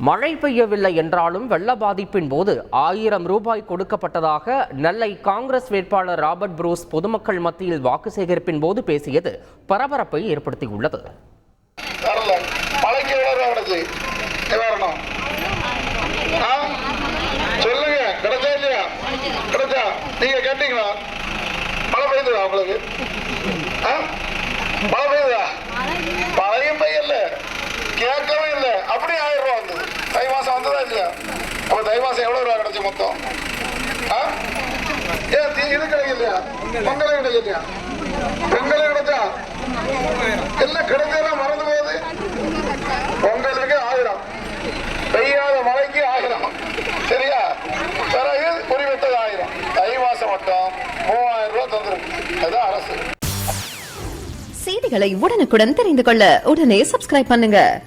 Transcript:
மழை பெய்யவில்லை என்றாலும் வெள்ள பாதிப்பின் போது ஆயிரம் ரூபாய் கொடுக்கப்பட்டதாக நெல்லை காங்கிரஸ் வேட்பாளர் ராபர்ட் புரூஸ் பொதுமக்கள் மத்தியில் வாக்கு சேகரிப்பின் போது பேசியது பரபரப்பை ஏற்படுத்தியுள்ளது. மழை பெய்யுதா? மழையும் பெய்யல. கேட்கவே இல்லை. அப்படியே ஆயிரம் ரூபா வந்தது தை மாசம் வந்ததா இல்லையா தைவாசம் தை மாசம் எவ்வளவு ரூபா கிடைச்சு மொத்தம்? ஆ? ஏன் தீ- இது கிடைக்கலையா பொங்கலே கிடைக்கலையா? பொங்கலே கிடைச்சா? எல்லாம் கிடைச்சதெல்லாம் மறந்து போகுது. பொங்கலுக்கு ஆயிரம். பெய்யாத மழைக்கு ஆயிரம். சரியா? பிறகு குறிப்பிட்டது ஆயிரம். தை மாசம் மட்டும் மூவாயிரம் ரூபாய் தந்துருக்கு அதுதான் அரசு. செய்திகளை உடனுக்குடன் தெரிந்து கொள்ள உடனே சப்ஸ்கிரைப் பண்ணுங்க.